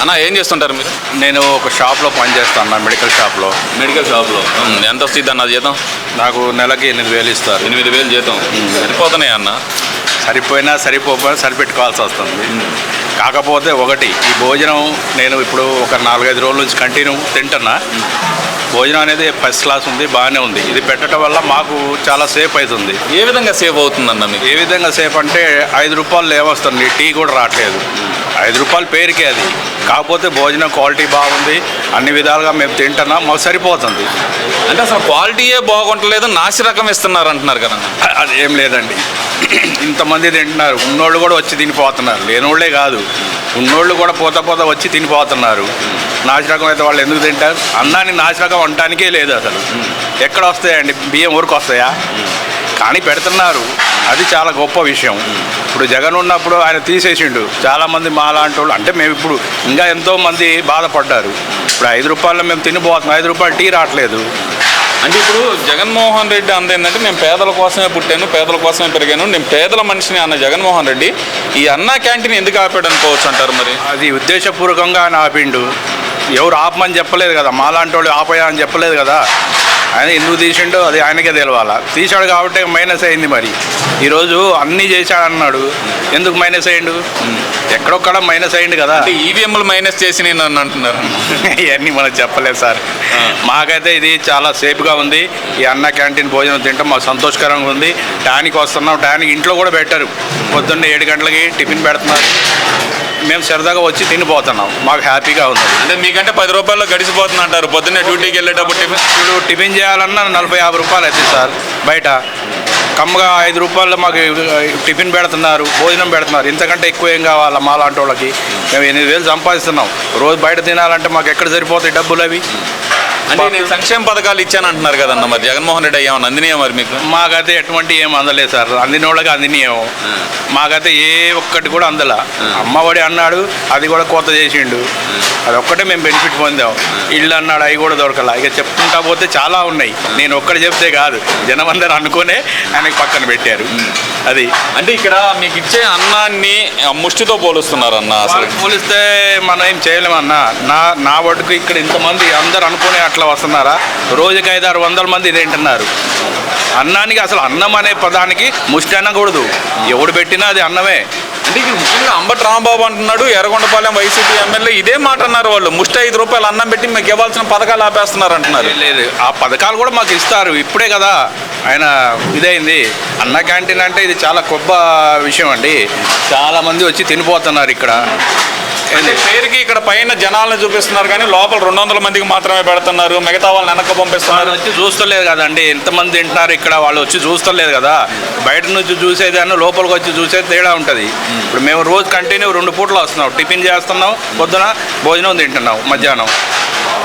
అన్న ఏం చేస్తుంటారు మీరు? నేను ఒక షాప్లో పనిచేస్తాను మెడికల్ షాప్లో. మెడికల్ షాప్లో? ఎంత వస్తుంది అన్న జీతం? నాకు నెలకి ఎనిమిది వేలు ఇస్తారు. ఎనిమిది వేలు జీతం. సరిపోతున్నాయి అన్న? సరిపోయినా సరిపోయినా సరిపెట్టుకోవాల్సి వస్తుంది. కాకపోతే ఒకటి ఈ భోజనం నేను ఇప్పుడు ఒక నాలుగైదు రోజుల నుంచి కంటిన్యూ తింటున్నా. భోజనం అనేది ఫస్ట్ క్లాస్ ఉంది బాగానే ఉంది. ఇది పెట్టడం వల్ల మాకు చాలా సేఫ్ అవుతుంది ఏ విధంగా సేవ్ అవుతుందన్న మీకు? ఏ విధంగా సేఫ్ అంటే ఐదు రూపాయలు ఏమొస్తుంది టీ కూడా రావట్లేదు. ఐదు రూపాయలు పేరుకే అది. కాకపోతే భోజనం క్వాలిటీ బాగుంది అన్ని విధాలుగా మేము తింటున్నాం మాకు సరిపోతుంది. అంటే అసలు క్వాలిటీయే బాగుంటలేదు నాసి రకం ఇస్తున్నారు అంటున్నారు కదా అది ఏం లేదండి. ఇంతమంది తింటున్నారు. ఉన్నోళ్ళు కూడా వచ్చి తినిపోతున్నారు. లేనోళ్ళే కాదు. ఉన్నోళ్ళు కూడా పోత పోత వచ్చి తినిపోతున్నారు. నాశరకం అయితే వాళ్ళు ఎందుకు తింటారు? అన్నాన్ని నాశరకం అనటానికే లేదు అసలు. ఎక్కడ వస్తాయండి? బియ్యం ఊరికి వస్తాయా? కానీ పెడుతున్నారు. అది చాలా గొప్ప విషయం. ఇప్పుడు జగన్ ఉన్నప్పుడు ఆయన తీసేసిండు. చాలామంది మాలాంటి వాళ్ళు అంటే మేము ఇప్పుడు ఇంకా ఎంతోమంది బాధపడ్డారు. ఇప్పుడు ఐదు రూపాయలు మేము తినిపోతున్నాం. ఐదు రూపాయలు టీ రావట్లేదు. అంటే ఇప్పుడు జగన్మోహన్ రెడ్డి అంద ఏంటంటే నేను పేదల కోసమే పుట్టాను పేదల కోసమే పెరిగాను నేను పేదల మనిషిని అన్న జగన్మోహన్ రెడ్డి ఈ అన్నా క్యాంటీన్ ఎందుకు ఆపాడు అనుకోవచ్చు అంటారు మరి? అది ఉద్దేశపూర్వకంగా ఆయన ఆపిండు. ఎవరు ఆపమని చెప్పలేదు కదా మాలాంటి వాళ్ళు ఆపయా అని చెప్పలేదు కదా. ఆయన ఎందుకు తీసిండో అది ఆయనకే తెలవాలా. తీశాడు కాబట్టి మైనస్ అయింది మరి. ఈరోజు అన్నీ చేశాడు అన్నాడు ఎందుకు మైనస్ అయ్యిండు? ఎక్కడొక్కడ మైనస్ అయ్యిండు కదా. ఈవీఎంలు మైనస్ చేసి నేను అని అంటున్నారు. ఇవన్నీ మనం చెప్పలేదు సార్. మాకైతే ఇది చాలా సేఫ్గా ఉంది. ఈ అన్న క్యాంటీన్ భోజనం తింటాం మాకు సంతోషకరంగా ఉంది. టానికి వస్తున్నాం టానికి ఇంట్లో కూడా పెట్టరు. పొద్దున్న ఏడు గంటలకి టిఫిన్ పెడుతున్నారు. మేము సరదాగా వచ్చి తినిపోతున్నాం. మాకు హ్యాపీగా ఉంది. అంటే మీకంటే పది రూపాయల్లో గడిచిపోతుంది అంటారు పొద్దున్నే డ్యూటీకి వెళ్ళేటప్పుడు టిఫిన్ టిఫిన్ చేయాలన్నా నలభై యాభై రూపాయలు అవుతుంది సార్ బయట. కమ్మగా ఐదు రూపాయలు మాకు టిఫిన్ పెడుతున్నారు భోజనం పెడుతున్నారు. ఇంతకంటే ఎక్కువ ఏం కావాలా మా లాంటి వాళ్ళకి? మేము ఎనిమిది వేలు సంపాదిస్తున్నాం. రోజు బయట తినాలంటే మాకు ఎక్కడ సరిపోతాయి డబ్బులు అవి? అంటే నేను సంక్షేమ పథకాలు ఇచ్చాను అంటున్నారు కదన్న మరి జగన్మోహన్ రెడ్డి అయ్యామని అందినాయా మరి మీకు? మాకైతే ఎటువంటి ఏం అందలేదు సార్. అందిన వాళ్ళకి అందినేమో మాకైతే ఏ ఒక్కటి కూడా అందల. అమ్మఒడి అన్నాడు అది కూడా కొత్త చేసిండు. అది ఒక్కటే మేము బెనిఫిట్ పొందాం. ఇల్లు అన్నాడు అవి కూడా దొరకల. ఇక చెప్పుకుంటా పోతే చాలా ఉన్నాయి. నేను ఒక్కటి చెప్తే కాదు. జనం అందరూ అనుకునే ఆయనకి పక్కన పెట్టారు. అది. అంటే ఇక్కడ మీకు ఇచ్చే అన్నాన్ని ముష్టితో పోలుస్తున్నారు అన్న అసలు. పోలిస్తే మనం ఏం చేయలేమన్నా? నా నా ఒడ్డుకు ఇక్కడ ఇంతమంది అందరు అనుకునే అట్లా వస్తున్నారా? రోజుకి ఐదు ఆరు వందల మంది తింటున్నారు అన్నానికి అసలు అన్నం అనే పదానికి ముష్టి అనకూడదు ఎవడు పెట్టినా అది అన్నమే. అంటే ఇక్కడ ముఖ్యంగా అంబటి రాంబాబు అంటున్నాడు ఎర్రగొండపాలెం వైసీపీ ఎమ్మెల్యే ఇదే మాట అన్నారు వాళ్ళు. ముష్టి ఐదు రూపాయలు అన్నం పెట్టి మీకు ఇవ్వాల్సిన పథకాలు ఆపేస్తున్నారు అంటున్నారు. లేదు, ఆ పథకాలు కూడా మాకు ఇస్తారు. ఇప్పుడే కదా ఆయన ఇదైంది. అన్న క్యాంటీన్ అంటే ఇది చాలా గొప్ప విషయం అండి. చాలా మంది వచ్చి తినిపోతున్నారు ఇక్కడ. పేరుకి ఇక్కడ పైన జనాలను చూపిస్తున్నారు కానీ లోపల రెండు వందల మందికి మాత్రమే పెడుతున్నారు. మిగతా వాళ్ళని వాళ్ళు పంపిస్తున్నారు. వచ్చి చూస్తలేదు కదండి. ఎంతమంది తింటున్నారు ఇక్కడ. వాళ్ళు వచ్చి చూస్తలేదు కదా. బయట నుంచి చూసేదాన్ని లోపలికి వచ్చి చూసేది తేడా ఉంటుంది. ఇప్పుడు మేము రోజు కంటిన్యూ రెండు పూటలు వస్తున్నాం. టిఫిన్ చేస్తున్నాం. పొద్దున భోజనం తింటున్నాం. మధ్యాహ్నం.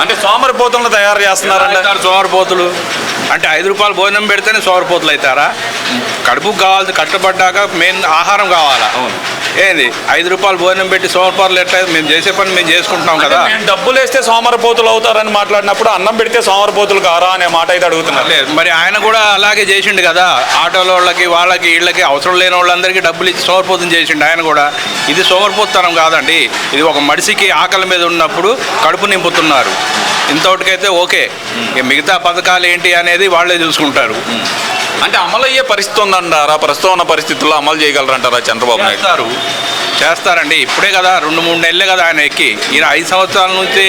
అంటే సోమరిపోతులను తయారు చేస్తున్నారంటే అవుతారు సోమరిపోతులు? అంటే ఐదు రూపాయలు భోజనం పెడితేనే సోమరిపోతులు అవుతారా? కడుపుకు కావాల్సి కష్టపడ్డాక మెయిన్ ఆహారం కావాలా. ఏంది? ఐదు రూపాయలు భోజనం పెట్టి సోమరిపోతులు ఎట్లా? మేము చేసే పని మేము చేసుకుంటున్నాం కదా. డబ్బులు వేస్తే సోమరిపోతులు అవుతారని మాట్లాడినప్పుడు అన్నం పెడితే సోమరిపోతులు కారా అనే మాట అయితే అడుగుతున్నారు. లేదు మరి ఆయన కూడా అలాగే చేసిండు కదా. ఆటోల వాళ్ళకి వాళ్ళకి వీళ్ళకి అవసరం లేని వాళ్ళందరికీ డబ్బులు ఇచ్చి సోమరిపోతం చేసిండు ఆయన కూడా. ఇది సోమరిపోతనం కాదండి. ఇది ఒక మనిషికి ఆకలి మీద ఉన్నప్పుడు కడుపు నింపుతున్నారు. ఇంతవరకైతే ఓకే. ఇక మిగతా పథకాలు ఏంటి అనేది వాళ్ళే చూసుకుంటారు. అంటే అమలు అయ్యే పరిస్థితి ఉందంటారా? ప్రస్తుతం ఉన్న పరిస్థితుల్లో అమలు చేయగలరంటారా చంద్రబాబు నాయుడు? చేస్తారు. చేస్తారండి. ఇప్పుడే కదా రెండు మూడు నెలలే కదా ఆయన ఎక్కి. ఈయన ఐదు సంవత్సరాల నుంచి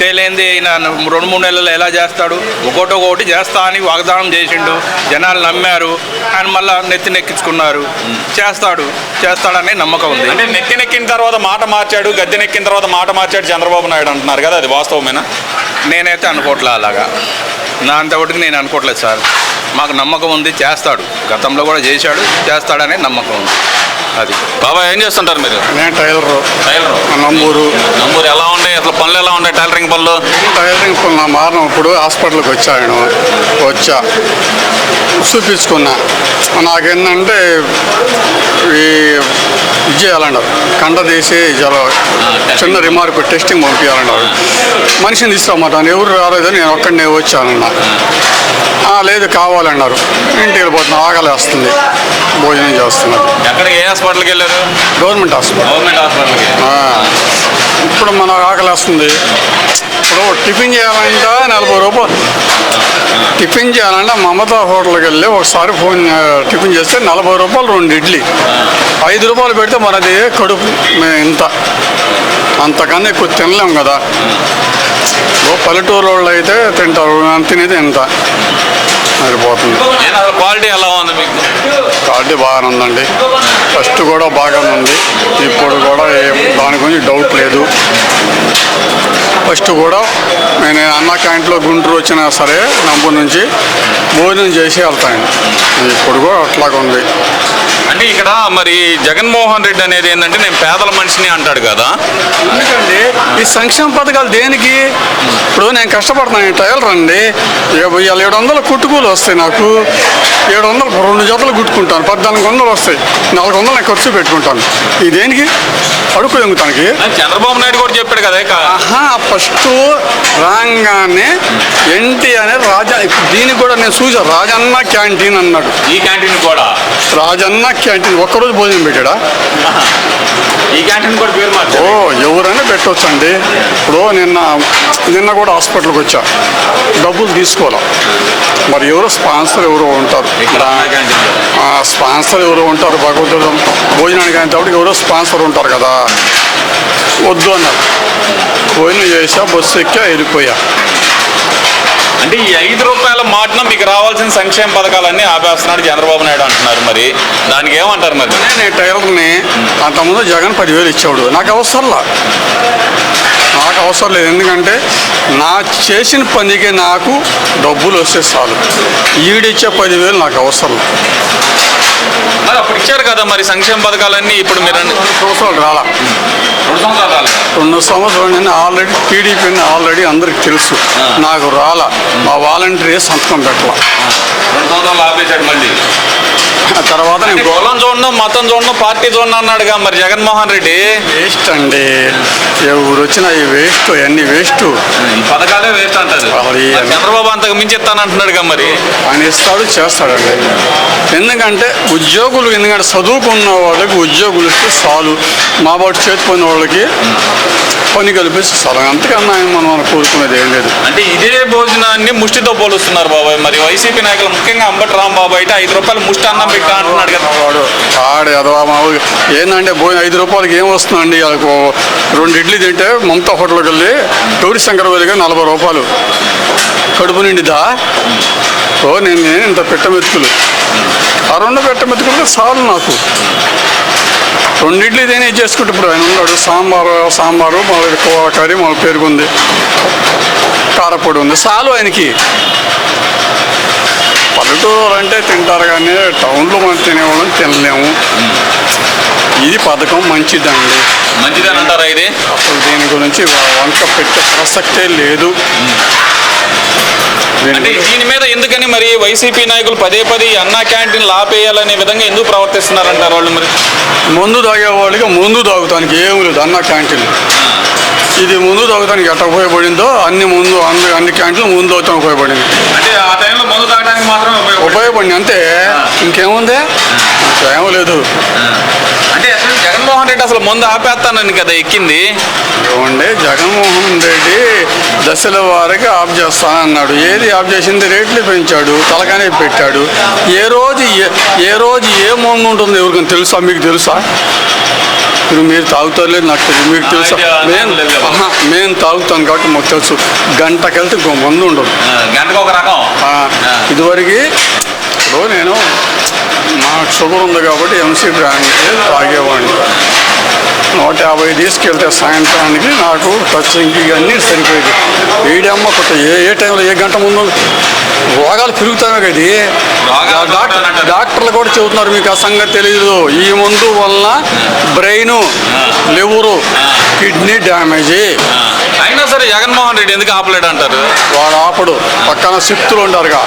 చేయలేంది. ఈయన రెండు మూడు నెలలు ఎలా చేస్తాడు? ఒకటి ఒకటి చేస్తా అని వాగ్దానం చేసిండు. జనాలు నమ్మారు. ఆయన మళ్ళా నెత్తినెక్కించుకున్నారు చేస్తాడు. చేస్తాడనే నమ్మకం ఉంది. అంటే నెత్తి నెక్కిన తర్వాత మాట మార్చాడు గద్దె నెక్కిన తర్వాత మాట మార్చాడు చంద్రబాబు నాయుడు అంటున్నారు కదా అది వాస్తవమేనా? నేనైతే అనుకోవట్లే అలాగా. నా అంతవరకు నేను అనుకోవట్లేదు సార్. మాకు నమ్మకం ఉంది చేస్తాడు. గతంలో కూడా చేశాడు చేస్తాడనే నమ్మకం ఉంది. అది. బాబా ఏం చేస్తుంటారు మీరు? నేను టైలర్. టైలర్. నంబూరు. నంబూరు ఎలా ఉన్నాయి? అసలు పనులు ఎలా ఉన్నాయి? టైలరింగ్ పనులు? టైలరింగ్ ఇప్పుడు నా మారణం ఇప్పుడు హాస్పిటల్కి వచ్చాను. వచ్చా. చూపించుకున్నా. నాకేంటంటే ఈ ఇది చేయాలన్నారు కండ తీసి జర చిన్న రిమార్క్ టెస్టింగ్ పంపించాలన్నారు మనిషిని తీసుకురమ్మంటాను ఎవరు రాలేదు నేను ఒక్కడినే వచ్చానన్నా. "ఆ, లేదు కావాలన్నారు. ఇంటికి వెళ్ళిపోతున్నా ఆకలేస్తుంది భోజనం చేస్తున్నారు. ఎక్కడికి ఏ హాస్పిటల్కి వెళ్ళారు? Government hospital. గవర్నమెంట్ హాస్పిటల్కి. ఇప్పుడు మన ఆకలేస్తుంది ఇప్పుడు టిఫిన్ చేయాలంటే నలభై రూపాయలు. టిఫిన్ చేయాలంటే మమతా హోటల్కి వెళ్ళి ఒకసారి ఫోన్ టిఫిన్ చేస్తే నలభై రూపాయలు రెండు ఇడ్లీ. ఐదు రూపాయలు పెడితే మనది కడుపు ఇంత. అంతకన్నా ఎక్కువ తినలేం కదా. పల్లెటూరు వాళ్ళు అయితే తింటారు తినేది ఎంత సరిపోతుంది. క్వాలిటీ ఎలా ఉంది మీకు? క్వాలిటీ బాగానే ఉందండి. ఫస్ట్ కూడా బాగానే ఉంది. ఇప్పుడు కూడా ఏం దాని గురించి డౌట్ లేదు. ఫస్ట్ కూడా నేను అన్న క్యాంట్లో గుంటూరు వచ్చినా సరే నంబర్ నుంచి భోజనం చేసి వెళ్తాను. ఇప్పుడు కూడా అట్లాగా ఉంది. అంటే ఇక్కడ మరి జగన్మోహన్ రెడ్డి అనేది ఏంటంటే నేను పేదల మనిషిని అంటాడు కదా. ఎందుకండి? ఈ సంక్షేమ పథకాలు దేనికి? ఇప్పుడు నేను కష్టపడుతున్నాను టైలర్ అండి ఇవాళ ఏడు వందల కుట్టుకూలు వస్తాయి నాకు. ఏడు వందలు రెండు జతలు కుట్టుకుంటాను పద్నాలుగు వందలు వస్తాయి నాలుగు వందలు నేను ఖర్చు పెట్టుకుంటాను. ఈ దేనికి? అడుగు ఎంగుతానికి చంద్రబాబు నాయుడు కూడా చెప్పాడు కదా ఫస్ట్ రాగానే ఎన్టీ అనే రాజా దీనికి కూడా నేను చూసా రాజన్న క్యాంటీన్ అన్నాడు. ఈ క్యాంటీన్ కూడా. రాజన్న క్యాంటీన్ ఒక్కరోజు భోజనం పెట్టాడా? ఈ క్యాంటీన్ కూడా పేరు మార్చారు. ఓ ఎవరైనా పెట్టవచ్చు అండి ఇప్పుడు నిన్న నిన్న కూడా హాస్పిటల్కి వచ్చా. డబ్బులు తీసుకోవాలా? మరి ఎవరో స్పాన్సర్ ఎవరో ఉంటారు. స్పాన్సర్ ఎవరో ఉంటారు భగవద్గీత భోజనానికి అయినప్పుడు ఎవరో స్పాన్సర్ ఉంటారు కదా. వద్దు అన్నారు. భోజనం చేసా బస్సు ఎక్కా వెళ్ళిపోయా. అంటే ఈ ఐదు రూపాయల మాటన మీకు రావాల్సిన సంక్షేమ పథకాలన్నీ ఆపేస్తున్నాడు చంద్రబాబు నాయుడు అంటున్నారు మరి. దానికి ఏమంటారు మరి? నేను టైలర్ని అంతకుముందు జగన్ పదివేలు ఇచ్చాడు నాకు అవసరంలా. నాకు అవసరం లేదు. ఎందుకంటే నా చేసిన పనికి నాకు డబ్బులు వస్తే చాలు. ఈడిచ్చే పదివేలు నాకు అవసరం. మరి అప్పుడు ఇచ్చారు కదా మరి సంక్షేమ పథకాలన్నీ ఇప్పుడు మీరు సంవత్సరాలు రాలా. రెండు సంవత్సరాలు నేను ఆల్రెడీ టీడీపీ ఆల్రెడీ అందరికి తెలుసు. నాకు రాలా. మా వాలంటీర్ సంతకం పెట్టాల. రెండు సంవత్సరాలు ఆపేశాడు మళ్ళీ. తర్వాత నేను కులం చూడడం మతం చూడడం పార్టీ చూడడం అన్నాడుగా మరి జగన్మోహన్ రెడ్డి. వేస్ట్ అండి. ఎవరు వచ్చినా ఈ వేస్ట్ అన్ని వేస్ట్. పథకాలే వేస్ట్ అంటారు చంద్రబాబు అంతకు మించి ఇస్తానంటున్నాడుగా మరి. ఆయన ఇస్తాడు చేస్తాడండి. ఎందుకంటే ఉద్యోగులు ఎందుకంటే చదువుకున్న వాళ్ళకి ఉద్యోగులు ఇస్తే చాలు. మా బాటు చేతి పని వాళ్ళకి పని కల్పిస్తే చాలు. అంతకన్నా ఆయన మనం కోరుకునేది ఏం లేదు. అంటే ఇదే భోజనాన్ని ముష్టితో పోలుస్తున్నారు బాబాయ్. మరి వైసీపీ నాయకులు ముఖ్యంగా అంబటి రాంబాబు అయితే ఐదు రూపాయలు ముష్టి అన్నం పెట్టా అంటున్నాడు కదా వాడు. ఆడ అదవా మా ఏంటంటే ఏందంటే ఐదు రూపాయలకి ఏం వస్తుందండి? వాళ్ళకు రెండు ఇడ్లీ తింటే మమతా హోటల్కి వెళ్ళి టూరిస్ట్ శంకర్ నలభై రూపాయలు. కడుపు నిండిదా ఓ నేను ఇంత పెట్ట మెతుకులు. ఆ రెండు పెట్ట మెతుకులు చాలు నాకు. రెండు ఇడ్లీ తినే చేసుకుంటే ఇప్పుడు ఆయన ఉన్నాడు? సాంబారు సాంబారు మళ్ళీ కూర కర్రీ మళ్ళీ పెరుగుంది కారపొడి ఉంది. చాలు ఆయనకి. పల్లెటూరు అంటే తింటారు కానీ టౌన్లో మనం తినేవాళ్ళం తినలేము. ఇది పథకం మంచిదండి. మంచిదని అంటారా ఇది? అసలు దీని గురించి వంక పెట్టే ప్రసక్తే లేదు. అంటే దీని మీద ఎందుకని మరి వైసీపీ నాయకులు పదే పదే అన్నా క్యాంటీన్లు ఆపేయాలనే విధంగా ఎందుకు ప్రవర్తిస్తున్నారంటారు వాళ్ళు మరి? ముందు తాగే వాళ్ళకి ముందు తాగుతానికి ఏం లేదు అన్న క్యాంటీన్. ఇది ముందు తాగుతానికి ఎట్ట ఉపయోగపడిందో అన్ని ముందు అన్ని అన్ని క్యాంటీన్లు ముందు తాగుతానికి ఉపయోగపడింది అంటే ఆ టైంలో మందు తాగడానికి మాత్రమే ఉపయోగపడుతుంది. ఉపయోగపడింది అంతే. ఇంకేముంది? ఇంకేం లేదు. అంటే అసలు జగన్మోహన్ రెడ్డి అసలు మందు ఆపేస్తానని కదా ఎక్కింది? ఏమండి జగన్మోహన్ రెడ్డి దశల వారికి ఆఫ్ చేస్తానన్నాడు ఏది ఆఫ్ చేసింది? రేట్లు పెంచాడు తలకానే పెట్టాడు. ఏ రోజు ఏ- ఏ రోజు ఏ మందు ఉంటుంది ఎవరికైనా తెలుసా? మీకు తెలుసా? ఇప్పుడు మీరు తాగుతారు లేదు నాకు తెలియదు మీకు తెలుసా? మేము మేము తాగుతాం కాబట్టి మాకు తెలుసు. గంటకెళ్తే మందు ఉండదు. గంటకు ఒక రకం. ఇదివరకు ఇప్పుడు నేను నాకు షుగర్ ఉంది కాబట్టి ఎంసీ బ్రాండ్ తాగేవాడిని. నూట యాభై తీసుకెళ్తే సాయంత్రానికి నాకు టచింగ్కి అన్నీ సరిపోయేది వీడమ్మ కొత్త ఏ ఏ టైంలో ఏ గంట ముందు రోగాలు పెరుగుతామే కదా. డాక్టర్లు కూడా చెబుతున్నారు మీకు ఆ సంగతి తెలియదు ఈ మందు వలన బ్రెయిన్ లివరు కిడ్నీ డ్యామేజీ. అయినా సరే జగన్మోహన్ రెడ్డి ఎందుకు ఆపలేడు అంటారు? వాడు ఆపడు. పక్కన శక్తులు ఉండారుగా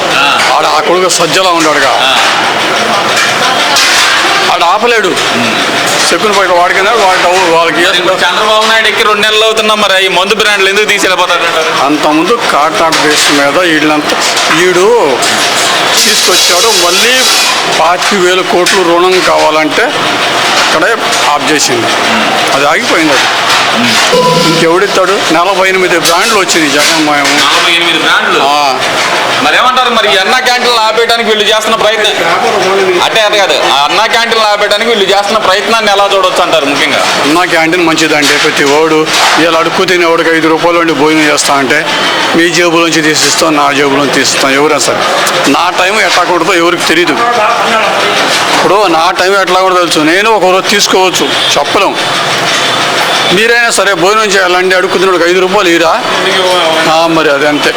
ఆడ ఆ కొడుకు సజ్జలా ఉండాడుగా. ఆడ ఆపలేడు. శకుని బయట వాడికైనా వాడి వాళ్ళకి చంద్రబాబు నాయుడు ఎక్కి రెండు నెలలు అవుతున్నా మరి ఈ మందు బ్రాండ్లు ఎందుకు తీసుకెళ్ళిపోతారు అంటారు? అంతకుముందు కాటాట్ బేస్ మీద వీళ్ళంతా వీడు తీసుకొచ్చాడు. మళ్ళీ పాతిక వేల కోట్లు రుణం కావాలంటే అక్కడే ఆఫ్ చేసింది అది ఆగిపోయింది అది. ఇంకెవడిస్తాడు? నలభై ఎనిమిది బ్రాండ్లు వచ్చింది జగన్మోహం మరి ఏమంటారు మరి? ఈ అన్నా క్యాంటీన్లు ఆపేయడానికి వీళ్ళు చేస్తున్న ప్రయత్నం అంటే అది కాదు ఆ అన్నా క్యాంటీన్లు ఆపేయడానికి వీళ్ళు చేస్తున్న ప్రయత్నాన్ని ఎలా చూడొచ్చు అంటారు ముఖ్యంగా? అన్నా క్యాంటీన్ మంచిదండి ప్రతి ఓడు ఇలా అడుక్కు తినేవాడికి ఐదు రూపాయలు వండి భోజనం చేస్తా అంటే మీ జేబులోంచి తీసిస్తాం నా జేబులోంచి తీస్తాం ఎవరైనా సరే. నా టైం ఎట్లా కొడుతో ఎవరికి తెలియదు ఇప్పుడు నా టైం ఎట్లా కూడా తెలుసు. నేను ఒక రోజు తీసుకోవచ్చు చెప్పలేం. మీరైనా సరే భోజనం చేయాలండి అడుక్కు తినేవాడికి ఐదు రూపాయలు ఇరా మరి అది అంతే.